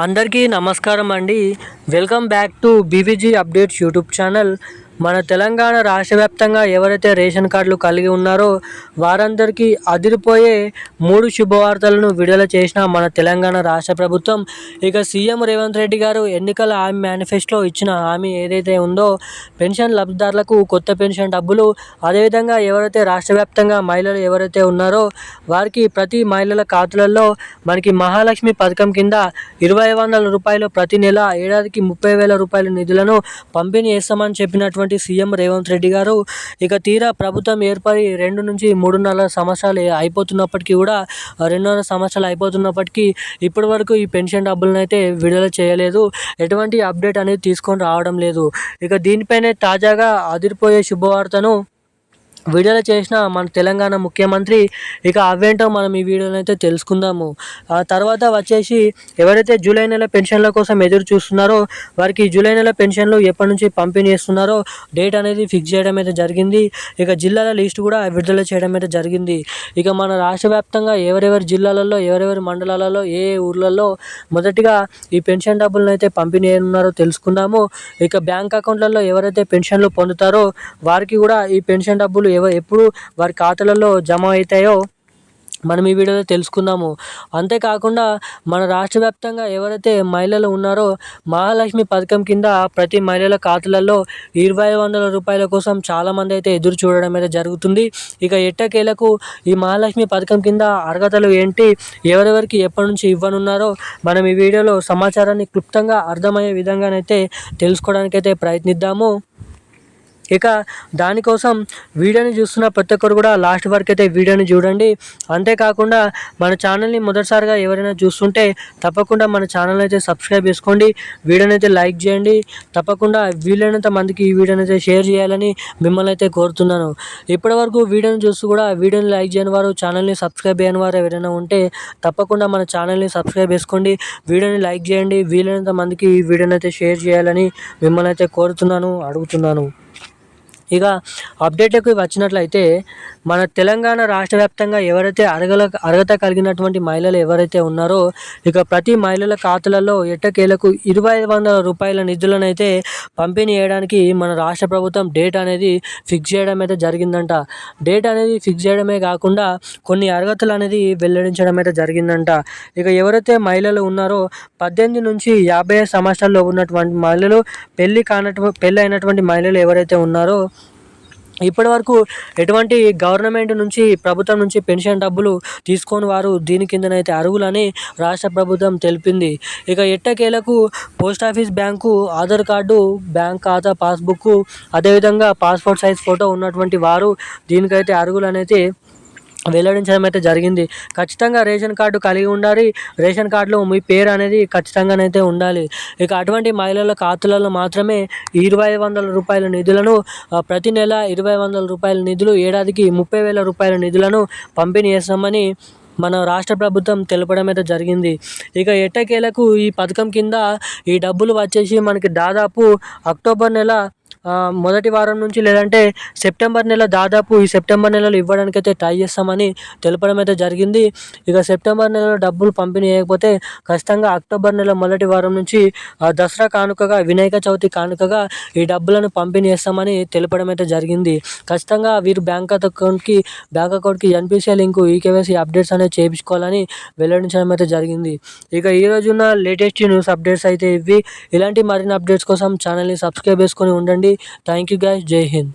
అందరికీ నమస్కారం అండి. Welcome back to BVG updates YouTube channel. మన తెలంగాణ రాష్ట్ర వ్యాప్తంగా ఎవరైతే రేషన్ కార్డులు కలిగి ఉన్నారో వారందరికీ అదిరిపోయే మూడు శుభవార్తలను విడుదల చేసిన మన తెలంగాణ రాష్ట్ర ప్రభుత్వం. ఇక సీఎం రేవంత్ రెడ్డి గారు ఎన్నికల హామీ మేనిఫెస్టోలో ఇచ్చిన హామీ ఏదైతే ఉందో పెన్షన్ లబ్ధిదారులకు కొత్త పెన్షన్ డబ్బులు అదేవిధంగా ఎవరైతే రాష్ట్ర వ్యాప్తంగా మహిళలు ఎవరైతే ఉన్నారో వారికి ప్రతి మహిళల ఖాతాలలో మనకి మహాలక్ష్మి పథకం కింద ఇరవై వందల రూపాయలు ప్రతి నెల ఏడాదికి ముప్పై వేల రూపాయల నిధులను పంపిణీ చేస్తామని చెప్పినటువంటి సీఎం రేవంత్ రెడ్డి గారు ఇక తీరా ప్రభుత్వం ఏర్పడి రెండు నుంచి మూడున్నర సంవత్సరాలు అయిపోతున్నప్పటికీ కూడా రెండున్నర సంవత్సరాలు అయిపోతున్నప్పటికీ ఇప్పటి వరకు ఈ పెన్షన్ డబ్బులను అయితే విడుదల చేయలేదు. ఎటువంటి అప్డేట్ అనేది తీసుకొని రావడం లేదు. ఇక దీనిపైనే తాజాగా అదిరిపోయే శుభవార్తను విడుదల చేసిన మన తెలంగాణ ముఖ్యమంత్రి ఇక అవేంటో మనం ఈ వీడియోలో అయితే తెలుసుకుందాము. ఆ తర్వాత వచ్చేసి ఎవరైతే జూలై నెల పెన్షన్ల కోసం ఎదురు చూస్తున్నారో వారికి జూలై నెల పెన్షన్లు ఎప్పటి నుంచి పంపిణీ చేస్తున్నారో డేట్ అనేది ఫిక్స్ చేయడం అయితే జరిగింది. ఇక జిల్లాల లిస్ట్ కూడా విడుదల చేయడం అయితే జరిగింది. ఇక మన రాష్ట్ర వ్యాప్తంగా ఎవరెవరి జిల్లాలలో ఎవరెవరి మండలాలలో ఏ ఏ ఊర్లలో మొదటిగా ఈ పెన్షన్ డబ్బులను అయితే పంపిణీ ఉన్నారో తెలుసుకుందాము. ఇక బ్యాంక్ అకౌంట్లలో ఎవరైతే పెన్షన్లు పొందుతారో వారికి కూడా ఈ పెన్షన్ డబ్బులు ఎవ ఎప్పుడు వారి ఖాతాలలో జమ అవుతాయో మనం ఈ వీడియోలో తెలుసుకుందాము. అంతేకాకుండా మన రాష్ట్ర వ్యాప్తంగా ఎవరైతే మహిళలు ఉన్నారో మహాలక్ష్మి పథకం కింద ప్రతి మహిళల ఖాతాలలో ఇరవై వందల రూపాయల కోసం చాలామంది అయితే ఎదురు చూడడం అయితే జరుగుతుంది. ఇక ఎట్టకేలకు ఈ మహాలక్ష్మి పథకం కింద అర్హతలు ఏంటి ఎవరెవరికి ఎప్పటి నుంచి ఇవ్వనున్నారో మనం ఈ వీడియోలో సమాచారాన్ని క్లుప్తంగా అర్థమయ్యే విధంగానైతే తెలుసుకోవడానికైతే ప్రయత్నిద్దాము. ఇక దానికోసం వీడియోని చూస్తున్న ప్రతి ఒక్కరు కూడా లాస్ట్ వరకు అయితే వీడియోని చూడండి. అంతేకాకుండా మన ఛానల్ని మొదటిసారిగా ఎవరైనా చూస్తుంటే తప్పకుండా మన ఛానల్ అయితే సబ్స్క్రైబ్ చేసుకోండి. వీడియోని అయితే లైక్ చేయండి. తప్పకుండా వీలైనంత మందికి ఈ వీడియోని అయితే షేర్ చేయాలని మిమ్మల్ని అయితే కోరుతున్నాను. ఇప్పటివరకు వీడియోని చూస్తూ కూడా వీడియోని లైక్ చేయని వారు ఛానల్ని సబ్స్క్రైబ్ చేయని వారు ఎవరైనా ఉంటే తప్పకుండా మన ఛానల్ని సబ్స్క్రైబ్ చేసుకోండి. వీడియోని లైక్ చేయండి. వీలైనంత మందికి ఈ వీడియోని అయితే షేర్ చేయాలని మిమ్మల్ని అయితే కోరుతున్నాను అడుగుతున్నాను. ఇక అప్డేట్కి వచ్చినట్లయితే మన తెలంగాణ రాష్ట్ర వ్యాప్తంగా ఎవరైతే అరగల అర్హత కలిగినటువంటి మహిళలు ఎవరైతే ఉన్నారో ఇక ప్రతి మహిళల ఖాతాలలో ఎట్టకేలకు ఇరవై ఐదు వందల రూపాయల నిధులను అయితే పంపిణీ చేయడానికి మన రాష్ట్ర ప్రభుత్వం డేట్ అనేది ఫిక్స్ చేయడం అయితే జరిగిందంట. డేట్ అనేది ఫిక్స్ చేయడమే కాకుండా కొన్ని అర్హతలు అనేది వెల్లడించడం అయితే జరిగిందంట. ఇక ఎవరైతే మహిళలు ఉన్నారో పద్దెనిమిది నుంచి యాభై సంవత్సరాల్లో ఉన్నటువంటి మహిళలు పెళ్ళి కానటువంటి పెళ్ళి అయినటువంటి మహిళలు ఎవరైతే ఉన్నారో ఇప్పటి వరకు ఎటువంటి గవర్నమెంట్ నుంచి ప్రభుత్వం నుంచి పెన్షన్ డబ్బులు తీసుకొని వారు దీని కిందనైతే అర్హులని రాష్ట్ర ప్రభుత్వం తెలిపింది. ఇక ఎట్టకేలకు post office bank Aadhaar card bank ఖాతా పాస్బుక్ అదేవిధంగా పాస్పోర్ట్ సైజ్ ఫోటో ఉన్నటువంటి వారు దీనికైతే అర్హులనైతే వెల్లడించడం అయితే జరిగింది. ఖచ్చితంగా రేషన్ కార్డు కలిగి ఉండాలి. రేషన్ కార్డులో మీ పేరు అనేది ఖచ్చితంగానైతే ఉండాలి. ఇక అటువంటి మహిళల ఖాతాలలో మాత్రమే ఇరవై వందల రూపాయల నిధులను ప్రతి నెల ఇరవై వందల రూపాయల నిధులు ఏడాదికి ముప్పై వేల రూపాయల నిధులను పంపిణీ చేస్తామని మన రాష్ట్ర ప్రభుత్వం తెలపడం అయితే జరిగింది. ఇక ఎట్టకేలకు ఈ పథకం కింద ఈ డబ్బులు వచ్చేసి మనకి దాదాపు అక్టోబర్ నెల మొదటి వారం నుంచి లేదంటే సెప్టెంబర్ నెల దాదాపు ఈ సెప్టెంబర్ నెలలో ఇవ్వడానికి అయితే ట్రై చేస్తామని తెలపడం అయితే జరిగింది. ఇక సెప్టెంబర్ నెలలో డబ్బులు పంపిణీ చేయకపోతే ఖచ్చితంగా అక్టోబర్ నెల మొదటి వారం నుంచి దసరా కానుకగా వినాయక చవితి కానుకగా ఈ డబ్బులను పంపిణీ చేస్తామని తెలపడం అయితే జరిగింది. ఖచ్చితంగా వీరు బ్యాంక్ అకౌంట్కి బ్యాంక్ అకౌంట్కి ఎన్పిసిఐ లింకు ఈకేవైసీ అప్డేట్స్ అనేది చేయించుకోవాలని వెల్లడించడం అయితే జరిగింది. ఇక ఈ రోజున్న లేటెస్ట్ న్యూస్ అప్డేట్స్ అయితే ఇవి. ఇలాంటి మరిన్ని అప్డేట్స్ కోసం ఛానల్ని సబ్స్క్రైబ్ చేసుకొని ఉండండి. thank you guys. Jai hind.